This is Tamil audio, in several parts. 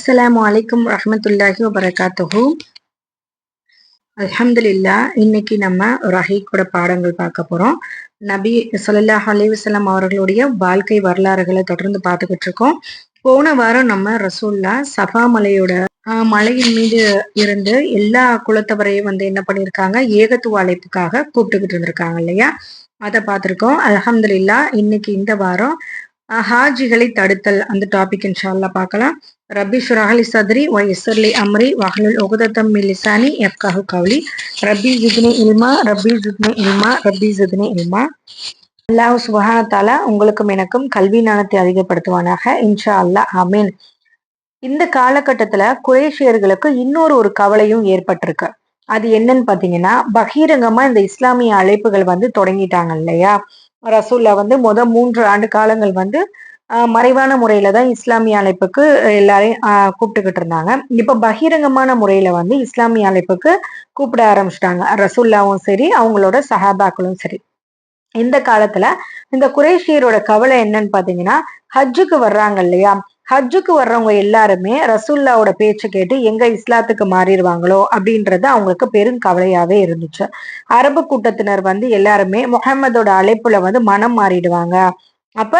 அஸ்லாம் அலைக்கும் ரஹமத்துல்லாஹி வபரகாத்துஹு அலமதுல்லா இன்னைக்கு நம்ம ரஹீக்கோட பாடங்கள் பார்க்க போறோம். நபி சொல்லாஹ் அலிவசலாம் அவர்களுடைய வாழ்க்கை வரலாறுகளை தொடர்ந்து பார்த்துக்கிட்டு இருக்கோம். போன வாரம் நம்ம ரசூல்லா சபா மலையோட ஆஹ், மலையின் மீது இருந்து எல்லா குலத்தவரையும் வந்து என்ன பண்ணியிருக்காங்க? ஏகத்துவ அழைப்புக்காக கூப்பிட்டுக்கிட்டு இருந்திருக்காங்க இல்லையா? அதை பார்த்துருக்கோம். அலமதுல்லா இன்னைக்கு இந்த வாரம் ஹாஜிகளை தடுத்தல். அந்த டாபிக் இன்ஷால்லா பார்க்கலாம். ரப்பி ஷுரஹலி சத்ரி வ இசர்லி அம்ரி வஹலுல் உகதத்தம் மிலிசானி லிசானி கவுலி ரபி ஜித்னி இல்மா ரபி ஜித்னி இல்மா ரபி ஜித்னி இல்மா. அல்லாஹ் சுபஹான தாலா உங்களுக்கும் எனக்கும் கல்வி ஞானத்தை அதிகப்படுத்துவானாக. இன்ஷா அல்லாஹ் அமீன் இந்த காலகட்டத்துல குரேஷியர்களுக்கு இன்னொரு ஒரு கவலையும் ஏற்பட்டிருக்கு. அது என்னன்னு பாத்தீங்கன்னா பகிரங்கமா இந்த இஸ்லாமிய அழைப்புகள் வந்து தொடங்கிட்டாங்க இல்லையா? ரசூல்லா வந்து முத மூன்று ஆண்டு காலங்கள் வந்து மறைவான முறையில தான் இஸ்லாமிய அழைப்புக்கு எல்லாரையும் கூப்பிட்டுக்கிட்டு இருந்தாங்க. இப்ப பகிரங்கமான முறையில வந்து இஸ்லாமிய அழைப்புக்கு கூப்பிட ஆரம்பிச்சிட்டாங்க. ரசூல்லாவும் சரி அவங்களோட சஹாபாக்களும் சரி. இந்த காலத்துல இந்த குரேஷியரோட கவலை என்னன்னு பாத்தீங்கன்னா ஹஜ்ஜுக்கு வர்றாங்க இல்லையா? ஹஜ்ஜுக்கு வர்றவங்க எல்லாருமே ரசூல்லாவோட பேச்சை கேட்டு எங்க இஸ்லாத்துக்கு மாறிடுவாங்களோ அப்படின்றது அவங்களுக்கு பெரும் கவலையாவே இருந்துச்சு. அரபு கூட்டத்தினர் வந்து எல்லாருமே முகம்மதோட அழைப்புல வந்து மனம் மாறிடுவாங்க. அப்ப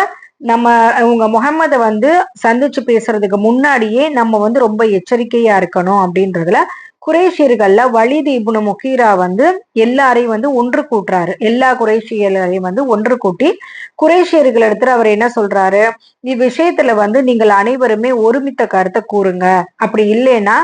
நம்ம இவங்க முகமதை வந்து சந்திச்சு பேசுறதுக்கு முன்னாடியே நம்ம வந்து ரொம்ப எச்சரிக்கையா இருக்கணும் அப்படின்றதுல குரேஷியர்கள்ல வலிது இப்னு முகீரா வந்து எல்லாரையும் வந்து ஒன்று கூட்டுறாரு. எல்லா குரேஷியர்களையும் வந்து ஒன்று கூட்டி குரேஷியர்கள் எடுத்துட்டு அவர் என்ன சொல்றாரு? இவ்விஷயத்துல வந்து நீங்கள் அனைவருமே ஒருமித்த கருத்தை கூறுங்க. அப்படி இல்லைன்னா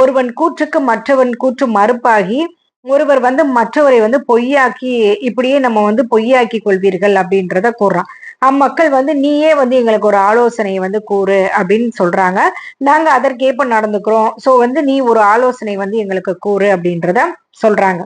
ஒருவன் கூற்றுக்கு மற்றவன் கூற்று மறுப்பாகி ஒருவர் வந்து மற்றவரை வந்து பொய்யாக்கி இப்படியே நம்ம வந்து பொய்யாக்கி கொள்வீர்கள் அப்படின்றத கூறுறான். அம்மக்கள் வந்து நீயே வந்து எங்களுக்கு ஒரு ஆலோசனையை வந்து கூறு அப்படின்னு சொல்றாங்க. நாங்க அதற்கேற்ப நடந்துக்கிறோம். சோ வந்து நீ ஒரு ஆலோசனை வந்து எங்களுக்கு கூறு அப்படின்றத சொல்றாங்க.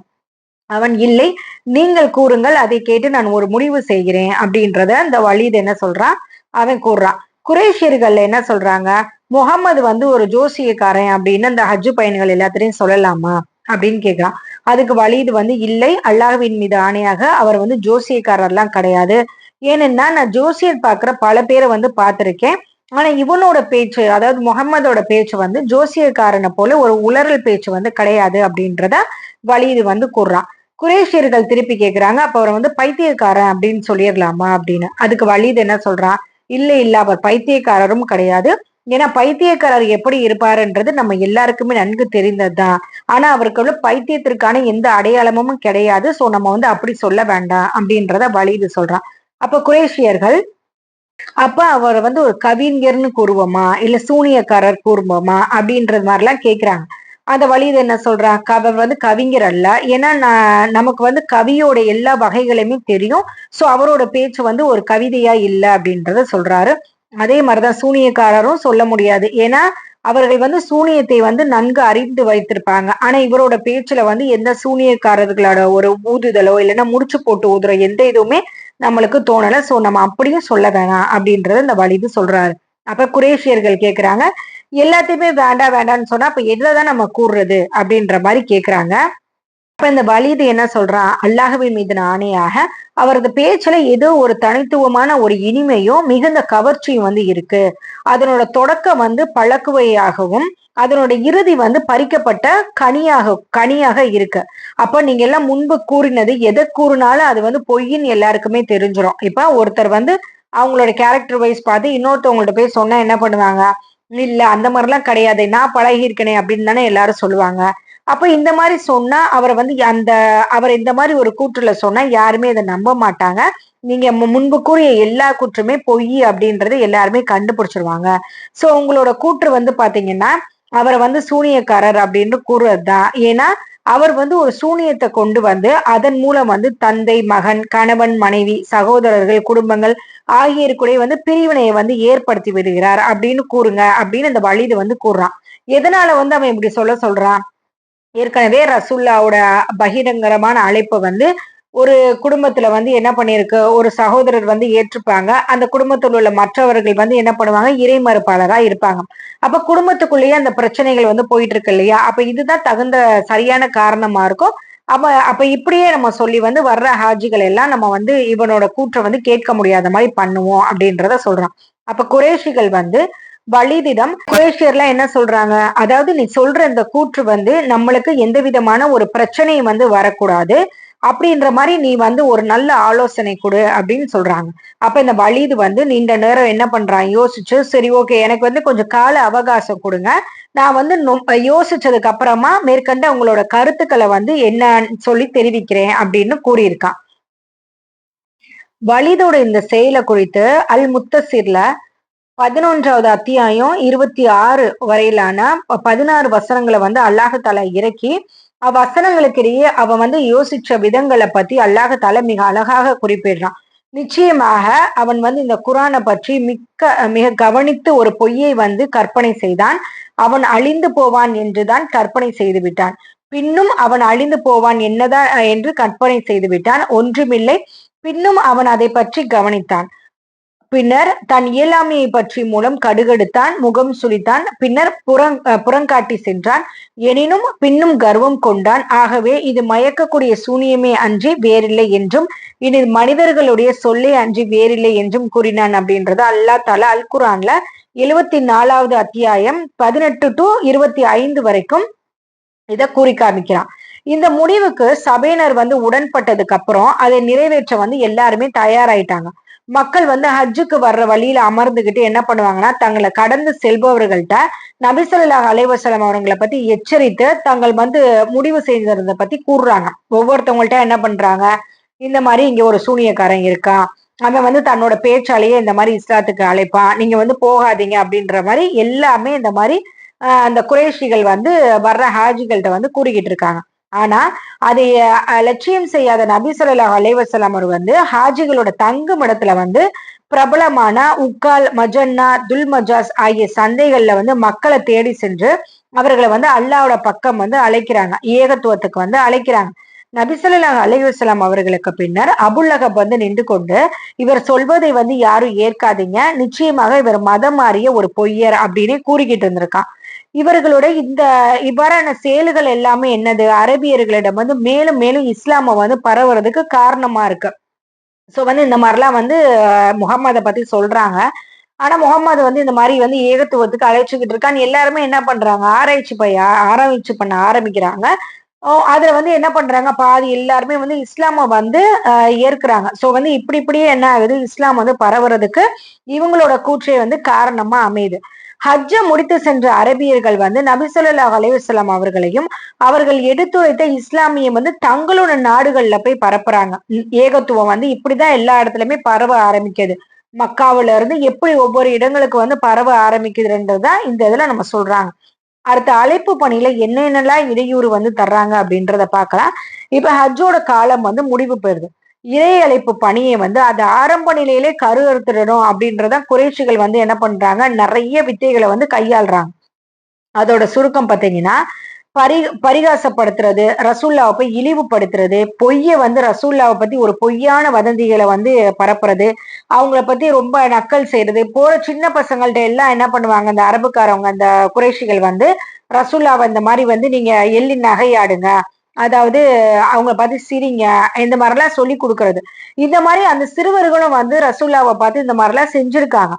அவன் இல்லை நீங்கள் கூறுங்கள் அதை கேட்டு நான் ஒரு முடிவு செய்கிறேன் அப்படின்றத அந்த வலிது என்ன சொல்றான்? அவன் கூறுறான். குரேஷியர்கள் என்ன சொல்றாங்க? முகமது வந்து ஒரு ஜோசியக்காரன் அப்படின்னு அந்த ஹஜ்ஜு பயணிகள் எல்லாத்திலையும் சொல்லலாமா? அப்படின்னு கேக்குறான் அதுக்கு வலிது வந்து இல்லை அல்லாஹ்வின் மீது ஆணையாக அவர் வந்து ஜோசியக்காரர்லாம் கிடையாது. ஏனென்னா நான் ஜோசியர் பார்க்குற பல பேரை வந்து பார்த்துருக்கேன். ஆனா இவனோட பேச்சு அதாவது முகம்மதோட பேச்சு வந்து ஜோசியக்காரனை போல ஒரு உளறல் பேச்சு வந்து கிடையாது அப்படின்றத வழி இது வந்து கூறுறான். குரேஷியர்கள் திருப்பி கேட்குறாங்க அப்ப அவரை வந்து பைத்தியக்காரன் அப்படின்னு சொல்லிடலாமா அப்படின்னு. அதுக்கு வலிது என்ன சொல்றான்? இல்ல இல்ல அவர் பைத்தியக்காரரும் கிடையாது. ஏன்னா பைத்தியக்காரர் எப்படி இருப்பாருன்றது நம்ம எல்லாருக்குமே நன்கு தெரிந்ததுதான். ஆனா அவருக்கு உள்ள பைத்தியத்திற்கான எந்த அடையாளமும் கிடையாது. சோ நம்ம வந்து அப்படி சொல்ல வேண்டாம் அப்படின்றத வலிது சொல்றான். அப்ப குரேஷியர்கள் அப்ப அவர் வந்து ஒரு கவிஞர்னு கூறுவோமா? இல்ல சூனியக்காரர் கூறுவோமா? அப்படின்றது மாதிரிலாம் கேக்குறாங்க. அந்த வழியில் என்ன சொல்றா அவர் வந்து கவிஞர் அல்ல. ஏன்னா நான் நமக்கு வந்து கவியோட எல்லா வகைகளையுமே தெரியும். சோ அவரோட பேச்சு வந்து ஒரு கவிதையா இல்ல அப்படின்றத சொல்றாரு. அதே மாதிரிதான் சூனியக்காரரும் சொல்ல முடியாது. ஏன்னா அவர்கள் வந்து சூனியத்தை வந்து நன்கு அறிந்து வைத்திருப்பாங்க. ஆனா இவரோட பேச்சுல வந்து எந்த சூனியக்காரர்களோட ஒரு ஊதுதலோ இல்லைன்னா முடிச்சு போட்டு ஊதுற எந்த இதுவுமே நம்மளுக்கு தோணல. சோ நம்ம அப்படியும் சொல்ல வேணாம் அப்படின்றத இந்த வலிது சொல்றாரு. அப்ப குரேஷியர்கள் கேக்குறாங்க எல்லாத்தையுமே வேண்டாம் வேண்டாம்னு சொன்னா அப்ப எதுலதான் நம்ம கூறுறது அப்படின்ற மாதிரி கேக்குறாங்க. அப்ப இந்த வலிது என்ன சொல்றான் அல்லாஹுவின் மீது ஆணையாக அவரது பேச்சுல ஏதோ ஒரு தனித்துவமான ஒரு இனிமையும் மிகுந்த கவர்ச்சியும் வந்து இருக்கு. அதனோட தொடக்கம் வந்து பழக்குவையாகவும் அதனோட இறுதி வந்து பறிக்கப்பட்ட கனியாக கனியாக இருக்கு. அப்ப நீங்க எல்லாம் முன்பு கூறினது எதை கூறினாலும் அது வந்து பொய்ன்னு எல்லாருக்குமே தெரிஞ்சிடும் இப்ப ஒருத்தர் வந்து அவங்களோட கேரக்டர் வைஸ் பார்த்து இன்னொருத்தவங்கள்ட்ட போய் சொன்னா என்ன பண்ணுவாங்க? இல்ல அந்த மாதிரிலாம் கிடையாது. நான் பழகி இருக்கனே அப்படின்னு தானே எல்லாரும் சொல்லுவாங்க. அப்ப இந்த மாதிரி சொன்னா அவரை வந்து அந்த அவர் இந்த மாதிரி ஒரு கூற்றுல சொன்னா யாருமே அதை நம்ப மாட்டாங்க. நீங்க மு- முன்பு கூறிய எல்லா கூற்றுமே பொய் அப்படின்றது எல்லாருமே கண்டுபிடிச்சிருவாங்க. சோ உங்களோட கூற்று வந்து பாத்தீங்கன்னா அவரை வந்து சூனியக்காரர் அப்படின்னு கூறுறதுதான். ஏன்னா அவர் வந்து ஒரு சூனியத்தை கொண்டு வந்து அதன் மூலம் வந்து தந்தை மகன் கணவன் மனைவி சகோதரர்கள் குடும்பங்கள் ஆகியோருக்குடைய வந்து பிரிவினையை வந்து ஏற்படுத்தி விடுகிறார் அப்படின்னு கூறுங்க அப்படின்னு இந்த வழிது வந்து கூறுறான். எதனால வந்து அவன் இப்படி சொல்ல சொல்றான்? ஏற்கனவே ரசுல்லாவோட பகிரங்கரமான அழைப்பை வந்து ஒரு குடும்பத்துல வந்து என்ன பண்ணிருக்கு ஒரு சகோதரர் வந்து ஏற்றுப்பாங்க. அந்த குடும்பத்தில் உள்ள மற்றவர்கள் வந்து என்ன பண்ணுவாங்க? இறை மறுப்பாளரா இருப்பாங்க. அப்ப குடும்பத்துக்குள்ளேயே அந்த பிரச்சனைகள் வந்து போயிட்டு இருக்கு இல்லையா? அப்ப இதுதான் தகுந்த சரியான காரணமா இருக்கும். அப்ப அப்ப இப்படியே நம்ம சொல்லி வந்து வர்ற ஹாஜிகள் எல்லாம் நம்ம வந்து இவனோட கூற்றை வந்து கேட்க முடியாத மாதிரி பண்ணுவோம் அப்படின்றத சொல்றான். அப்ப குறைஷிகள் வந்து வலிதிடம் குரேஷியர்ல என்ன சொல்றாங்க? அதாவது நீ சொல்ற இந்த கூற்று வந்து நம்மளுக்கு எந்த விதமான ஒரு பிரச்சனையும் வந்து வரக்கூடாது. அப்படின்ற மாதிரி நீ வந்து ஒரு நல்ல ஆலோசனை கொடு அப்படின்னு சொல்றாங்க. அப்ப இந்த வலிது வந்து நீண்ட நேரம் என்ன பண்றான்? யோசிச்சு சரி ஓகே எனக்கு வந்து கொஞ்சம் கால அவகாசம் கொடுங்க. நான் வந்து யோசிச்சதுக்கு அப்புறமா மேற்கண்ட உங்களோட கருத்துக்களை வந்து என்னன்னு சொல்லி தெரிவிக்கிறேன் அப்படின்னு கூறியிருக்கான். வலிதோட இந்த செயலை குறித்து அல் முத்தசிர்ல பதினொன்றாவது அத்தியாயம் இருபத்தி ஆறு வரையிலான பதினாறு வசனங்களை வந்து அல்லாஹால இறக்கி அவ்வசனங்களுக்கிடையே அவன் வந்து யோசிச்ச விதங்களை பத்தி அல்லாஹால மிக அழகாக குறிப்பிடுறான். நிச்சயமாக அவன் வந்து இந்த குரானை பற்றி மிக்க மிக கவனித்து ஒரு பொய்யை வந்து கற்பனை செய்தான். அவன் அழிந்து போவான் என்றுதான் கற்பனை செய்து விட்டான். பின்னும் அவன் அழிந்து போவான் என்னதான் என்று கற்பனை செய்து விட்டான். ஒன்றுமில்லை. பின்னும் அவன் அதை பற்றி கவனித்தான். பின்னர் தன் இயலாமையை பற்றி மூலம் கடுகெடுத்தான் முகம் சுழித்தான் பின்னர் புறங் புறங்காட்டி சென்றான். எனினும் பின்னும் கர்வம் கொண்டான். ஆகவே இது மயக்கக்கூடிய சூனியமே அன்றி வேறில்லை என்றும் இது மனிதர்களுடைய சொல்லே அன்றி வேறில்லை என்றும் கூறினான் அப்படின்றது அல்லா தலா அல் குரான்ல எழுவத்தி நாலாவது அத்தியாயம் பதினெட்டு டு இருபத்தி ஐந்து வரைக்கும் இதை கூறி காமிக்கிறான். இந்த முடிவுக்கு சபையினர் வந்து உடன்பட்டதுக்கு அப்புறம் அதை நிறைவேற்ற வந்து எல்லாருமே தயாராயிட்டாங்க. மக்கள் வந்து ஹஜ்ஜுக்கு வர்ற வழியில அமர்ந்துகிட்டு என்ன பண்ணுவாங்கன்னா தங்களை கடந்து செல்பவர்கள்ட்ட நபிசல்லா அலைவசலம் அவர்களை பத்தி எச்சரித்து தங்கள் வந்து முடிவு செய்ததை பத்தி கூறுறாங்க. ஒவ்வொருத்தவங்கள்ட்ட என்ன பண்றாங்க? இந்த மாதிரி இங்க ஒரு சூனியக்காரன் இருக்கான். அவன் வந்து தன்னோட பேச்சாலேயே இந்த மாதிரி இஸ்லாத்துக்கு அழைப்பான். நீங்க வந்து போகாதீங்க அப்படின்ற மாதிரி எல்லாமே இந்த மாதிரி அந்த குறைஷிகள் வந்து வர்ற ஹாஜிகள்கிட்ட வந்து கூறிக்கிட்டு இருக்காங்க. ஆனா அதை லட்சியம் செய்யாத நபி சொல்லா அலைவசலாம் அவர் வந்து ஹாஜிகளோட தங்கும் இடத்துல வந்து பிரபலமான உக்கால் மஜன்னா துல் மஜாஸ் ஆகிய சந்தைகள்ல வந்து மக்களை தேடி சென்று அவர்களை வந்து அல்லாவோட பக்கம் வந்து அழைக்கிறாங்க. ஏகத்துவத்துக்கு வந்து அழைக்கிறாங்க. நபிசல்லாஹ் அலைவசலாம் அவர்களுக்கு பின்னர் அபுல்லகப் வந்து நின்று கொண்டு இவர் சொல்வதை வந்து யாரும் ஏற்காதீங்க. நிச்சயமாக இவர் மதம் மாறிய ஒரு பொய்யர் அப்படின்னு கூறிக்கிட்டு இருந்திருக்கான். இவர்களோட இந்த இவ்வாறான செயல்கள் எல்லாமே என்னது? அரபியர்களிடம் வந்து மேலும் மேலும் இஸ்லாம வந்து பரவுறதுக்கு காரணமா இருக்கு. சோ வந்து இந்த மாதிரிலாம் வந்து முகம்மதை பத்தி சொல்றாங்க. ஆனா முகமது வந்து இந்த மாதிரி வந்து ஏகத்துவத்துக்கு அழைச்சிக்கிட்டு இருக்கான்னு எல்லாருமே என்ன பண்றாங்க? ஆராய்ச்சி பைய ஆராய்ச்சி பண்ண ஆரம்பிக்கிறாங்க. அதுல வந்து என்ன பண்றாங்க? பாதி எல்லாருமே வந்து இஸ்லாம வந்து ஏற்கிறாங்க. சோ வந்து இப்படி இப்படியே என்ன ஆகுது? இஸ்லாம் வந்து பரவுறதுக்கு இவங்களோட கூற்றை வந்து காரணமா அமையுது. ஹஜ்ஜ முடித்து சென்ற அரபியர்கள் வந்து நபிசல்லா அலைவசலாம் அவர்களையும் அவர்கள் எடுத்துரைத்த இஸ்லாமியம் வந்து தங்களோட நாடுகள்ல போய் பரப்புறாங்க. ஏகத்துவம் வந்து இப்படிதான் எல்லா இடத்துலயுமே பரவ ஆரம்பிக்குது. மக்காவில இருந்து எப்படி ஒவ்வொரு இடங்களுக்கு வந்து பரவ ஆரம்பிக்குதுன்றதுதான் இந்த இதுல நம்ம சொல்றாங்க. அடுத்த அழைப்பு பணியில என்னென்னலாம் இடையூறு வந்து தர்றாங்க அப்படின்றத பார்க்கலாம். இப்ப ஹஜ்ஜோட காலம் வந்து முடிவு பெறுது. இறை அழைப்பு பணியை வந்து அது ஆரம்ப நிலையிலே கரு அறுத்துடணும் அப்படின்றத குறைச்சிகள் வந்து என்ன பண்றாங்க? நிறைய வித்தைகளை வந்து கையாளுறாங்க. அதோட சுருக்கம் பார்த்தீங்கன்னா பரி பரிகாசப்படுத்துறது ரசூல்லாவை போய் இழிவுபடுத்துறது பொய்யை வந்து ரசூல்லாவை பத்தி ஒரு பொய்யான வதந்திகளை வந்து பரப்புறது அவங்கள பத்தி ரொம்ப நக்கல் செய்யறது போற சின்ன பசங்கள்ட்ட எல்லாம் என்ன பண்ணுவாங்க? அந்த அரபுக்காரவங்க அந்த குறைஷிகள் வந்து ரசூல்லாவை இந்த மாதிரி வந்து நீங்க எள்ளி நகையாடுங்க அதாவது அவங்க பார்த்து சிரிங்க இந்த மாதிரிலாம் சொல்லி கொடுக்கறது. இந்த மாதிரி அந்த சிறுவர்களும் வந்து ரசூல்லாவை பார்த்து இந்த மாதிரிலாம் செஞ்சிருக்காங்க.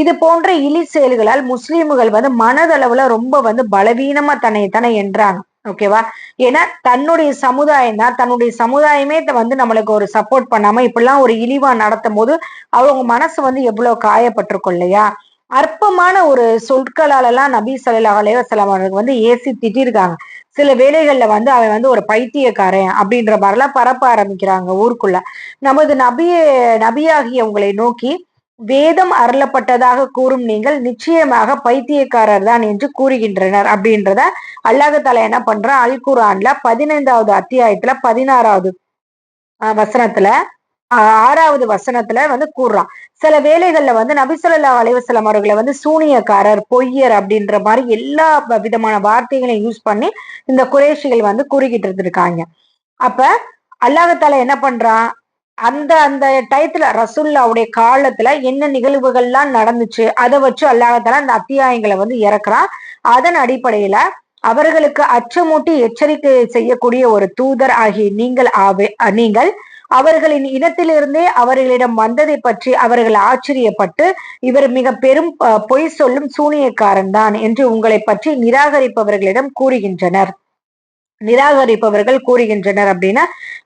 இது போன்ற இலி செயல்களால் முஸ்லீம்கள் வந்து மனதளவுல ரொம்ப வந்து பலவீனமா தன்னை தானே என்றாங்க. ஓகேவா ஏன்னா தன்னுடைய சமுதாயம் தான். தன்னுடைய சமுதாயமே வந்து நம்மளுக்கு ஒரு சப்போர்ட் பண்ணாம இப்படிலாம் ஒரு இழிவா நடத்தும் போது அவங்க மனசு வந்து எவ்வளவு காயப்பட்டிருக்கும் இல்லையா? அற்பமான ஒரு சொற்களாலெல்லாம் நபி சல்லா அலைவசலாம் அவர்களுக்கு வந்து ஏசி திட்டிருக்காங்க. சில வேலைகள்ல வந்து அவன் வந்து ஒரு பைத்தியக்காரன் அப்படின்ற மாதிரிலாம் பரப்ப ஆரம்பிக்கிறாங்க ஊருக்குள்ள. நமது நபிய நபியாகிய உங்களை நோக்கி வேதம் அருளப்பட்டதாக கூறும் நீங்கள் நிச்சயமாக பைத்தியக்காரர் தான் என்று கூறுகின்றனர் அப்படின்றத அல்லாஹால என்ன பண்ற அல் குரான்ல பதினைந்தாவது அத்தியாயத்துல பதினாறாவது வசனத்துல ஆறாவது வசனத்துல வந்து கூறுறான். சில வேலைகள்ல வந்து நபிசல்லா அலைவசலம் அவர்களை வந்து சூனியக்காரர் பொய்யர் அப்படின்ற மாதிரி எல்லா விதமான வார்த்தைகளையும் யூஸ் பண்ணி இந்த குறைஷிகள் வந்து கூறிக்கிட்டு இருந்திருக்காங்க. அப்ப அல்லாஹத்தால என்ன பண்றான்? அந்த அந்த டயத்துல ரசுல்லாவுடைய காலத்துல என்ன நிகழ்வுகள்லாம் நடந்துச்சு அதை வச்சு அல்லாஹத்தால அந்த அத்தியாயங்களை வந்து இறக்குறான். அதன் அடிப்படையில அவர்களுக்கு அச்சமூட்டி எச்சரிக்கை செய்யக்கூடிய ஒரு தூதர் ஆகிய நீங்கள் ஆவே நீங்கள் அவர்களின் இனத்திலிருந்தே அவர்களிடம் வந்ததை பற்றி அவர்கள் ஆச்சரியப்பட்டு இவர் மிக பெரும் பொய் சொல்லும் சூனியக்காரன் தான் என்று உங்களை பற்றி நிராகரிப்பவர்களிடம் கூறுகின்றனர். நிராகரிப்பவர்கள் கூறுகின்றனர் அப்படின்னா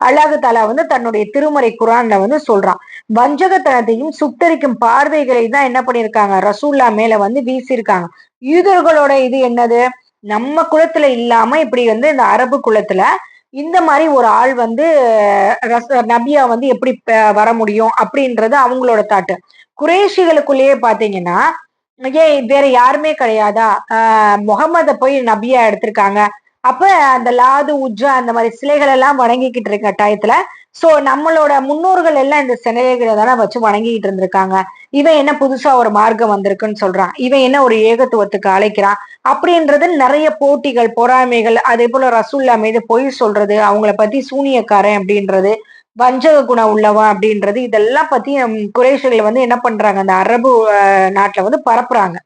அல்லாஹு தாலா வந்து தன்னுடைய திருமறை குரான்ல வந்து சொல்றான். வஞ்சகத்தனத்தையும் சுட்டரிக்கும் பார்வைகளை தான் என்ன பண்ணிருக்காங்க ரசூல்லா மேல வந்து வீசியிருக்காங்க. யூதர்களோட இது என்னது? நம்ம குலத்துல இல்லாம இப்படி வந்து இந்த அரபு குலத்துல இந்த மாதிரி ஒரு ஆள் வந்து ரச- நபியா வந்து எப்படி வர முடியும் அப்படின்றது அவங்களோட தாட்டு குறைஷிகளுக்குள்ளேயே பாத்தீங்கன்னா ஏன் வேற யாருமே கிடையாதா? ஆஹ் முகமத போய் நபியா எடுத்திருக்காங்க. அப்ப அந்த லாது உஜ்ஜா அந்த மாதிரி சிலைகள் எல்லாம் வணங்கிக்கிட்டு இருக்க டயத்துல சோ நம்மளோட முன்னோர்கள் எல்லாம் இந்த சிலைகளை தானே வச்சு வணங்கிக்கிட்டு இருந்திருக்காங்க. இவன் என்ன புதுசா ஒரு மார்க்கம் வந்திருக்குன்னு சொல்றான். இவன் என்ன ஒரு ஏகத்துவத்துக்கு அழைக்கிறான்? அப்படின்றது நிறைய போட்டிகள் பொறாமைகள் அதே போல ரசூல்லா மீது பொய் சொல்றது அவங்கள பத்தி சூனியக்காரன் அப்படின்றது வஞ்சக குணம் உள்ளவன் அப்படின்றது இதெல்லாம் பத்தி குறைஷிகள் வந்து என்ன பண்றாங்க? அந்த அரபு நாட்டுல வந்து பரப்புறாங்க.